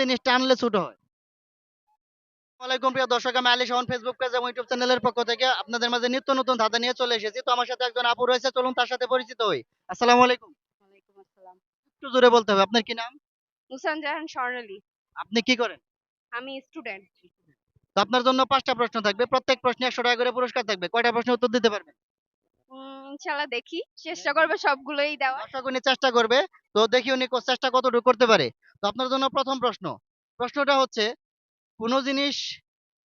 জিনিস টানলে ছোট হয়। ওয়ালাইকুম প্রিয় দর্শক আমি আলী শাহন ফেসবুক পেজ এবং ইউটিউব চ্যানেলের পক্ষ থেকে আপনাদের মাঝে নিত্য নতুন ধাঁধা নিয়ে চলে এসেছি। তো আমার সাথে একজন আপু রয়েছে চলুন তার সাথে পরিচিত হই। আসসালামু আলাইকুম। আসসালাম। একটু জোরে বলতে হবে আপনার কি নাম? মুসান জাহান স্বর্ণালী আপনি কি করেন? আমি স্টুডেন্ট তো আপনার জন্য পাঁচটা প্রশ্ন থাকবে প্রত্যেক প্রশ্নে একশো টাকা করে পুরস্কার থাকবে। কয়টা প্রশ্নের উত্তর দিতে পারবেন? দেখি চেষ্টা করব সবগুলোই দেওয়ার। চেষ্টা করবে তো দেখি উনি চেষ্টা কতটুকু করতে পারে। তো আপনার জন্য প্রথম প্রশ্ন। প্রশ্নটা হচ্ছে কোনো জিনিস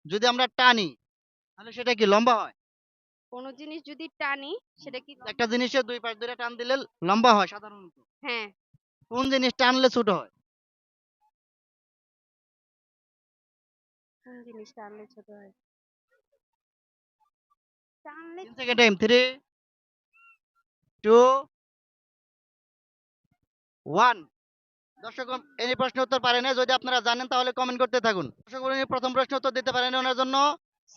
যদি আমরা টানি তাহলে সেটা কি লম্বা হয়? কোনো জিনিস যদি টানি সেটা কি একটা জিনিসের দুই পাশ ধরে টান দিলে লম্বা হয় সাধারণত। হ্যাঁ। কোন জিনিস টানলে ছোট হয়? কোন জিনিস টানলে ছোট হয়? টানলে second time three two one দর্শক এই উত্তর পারে না যদি আপনারা জানেন, তাহলে কমেন্ট করতে থাকুন। দর্শক প্রথম প্রশ্ন উত্তর দিতে পারেন ওনার জন্য।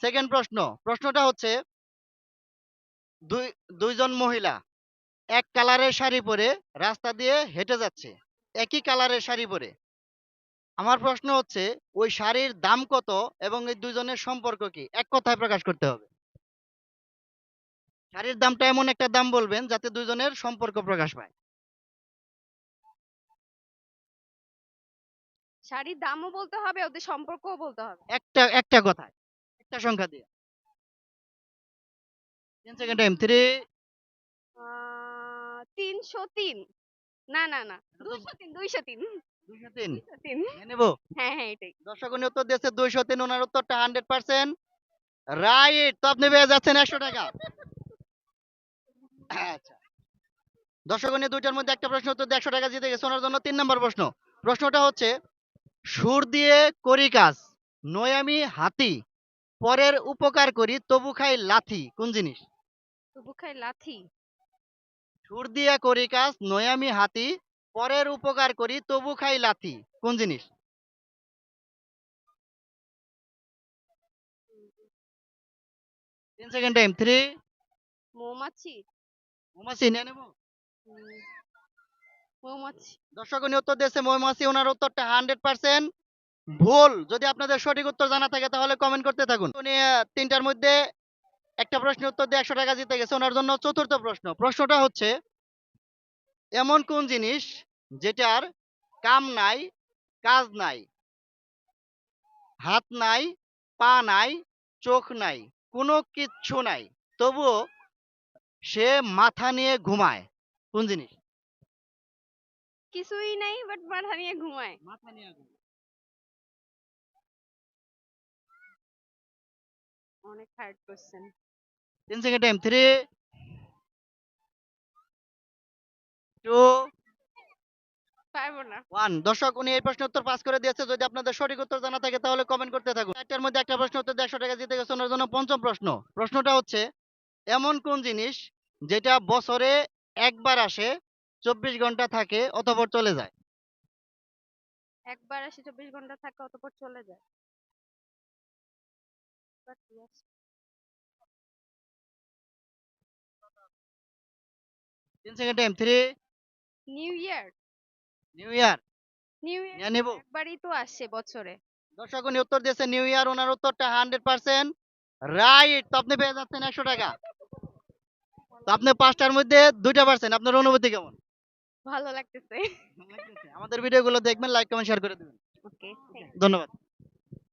সেকেন্ড প্রশ্ন, প্রশ্নটা হচ্ছে, দুই, দুইজন মহিলা এক কালারের শাড়ি পরে রাস্তা দিয়ে হেঁটে যাচ্ছে, একই কালারের শাড়ি পরে। আমার প্রশ্ন হচ্ছে, ওই শাড়ির দাম কত এবং এই দুইজনের সম্পর্ক কি? এক কথায় প্রকাশ করতে হবে। শাড়ির দামটা এমন একটা দাম বলবেন যাতে দুইজনের সম্পর্ক প্রকাশ পায়। শাড়ির দামও বলতে হবে ওদের সম্পর্কও বলতে হবে। একটা একটা কথায় একটা সংখ্যা দিয়ে। তিন সেকেন্ড টাইম থ্রি আহ, তিনশো তিন। না না না নেব? হ্যাঁ হ্যাঁ এটাই। দর্শক উনি উত্তর দিয়েছে দুইশো তিন ওনার উত্তরটা হান্ড্রেড পার্সেন্ট রাইট তো আপনি পেয়ে যাচ্ছেন একশো টাকা। আচ্ছা। দর্শক উনি দুইটার মধ্যে একটা প্রশ্ন উত্তর দিয়ে একশো টাকা জিতে গেছে ওনার জন্য তিন নম্বর প্রশ্ন। প্রশ্নটা হচ্ছে সুর দিয়ে করি কাজ নয় আমি হাতি পরের উপকার করি তবু খাই লাথি কোন জিনিস? তবু খাই লাথি? সুর দিয়া করি কাজ নয় আমি হাতি পরের উপকার করি তবু খাই লাথি কোন জিনিস? তিন সেকেন্ড টাইম থ্রি। মৌমাছি। মৌমাছি নিয়ে নেব? দর্শক, উনি উত্তর দিয়েছে মৌমাছি ওনার উত্তরটা হান্ড্রেড পার্সেন্ট ভুল। যদি আপনাদের সঠিক উত্তর জানা থাকে, তাহলে কমেন্ট করতে থাকুন। উনি তিনটার মধ্যে একটা উত্তর দিয়ে একশো টাকা জিতে গেছে। ওনার জন্য চতুর্থ প্রশ্ন। প্রশ্নটা হচ্ছে, এমন কোন জিনিস যেটার কাম নাই, কাজ নাই, হাত নাই, পা নাই, চোখ নাই, কোনো কিচ্ছু নাই, তবুও সে মাথা নিয়ে ঘুমায়? কোন জিনিস? কিছুই নাই বাট মাথা নিয়ে ঘুমায়। মাথা নিয়ে ঘুমায়। অনেক হার্ড কোশ্চেন তিন সেকেন্ড টাইম থ্রি টু পারব না। ওয়ান দর্শক উনি এই প্রশ্ন উত্তর পাস করে দিয়েছে। যদি আপনাদের সঠিক উত্তর জানা থাকে তাহলে কমেন্ট করতে থাকুন। একটার মধ্যে একটা প্রশ্ন উত্তর টাকা জিতে গেছে ওনার জন্য পঞ্চম প্রশ্ন। প্রশ্নটা হচ্ছে এমন কোন জিনিস যেটা বছরে একবার আসে চব্বিশ ঘণ্টা থাকে অতঃপর চলে যায়। একবার আসে চব্বিশ ঘণ্টা থাকে অতপর চলে যায়। তিন second time three new year new year new year নেব। একবারই তো আসে বছরে। দর্শক উনি উত্তর দিয়েছে নিউ ইয়ার ওনার উত্তরটা হান্ড্রেড পার্সেন্ট রাইট তো আপনি পেয়ে যাচ্ছেন একশো টাকা। তো আপনি পাঁচটার মধ্যে দুইটা পারছেন আপনার অনুভূতি কেমন? ভালো লাগতেছে। আমাদের ভিডিওগুলো দেখবেন লাইক কমেন্ট শেয়ার করে দেবেন। ওকে ধন্যবাদ।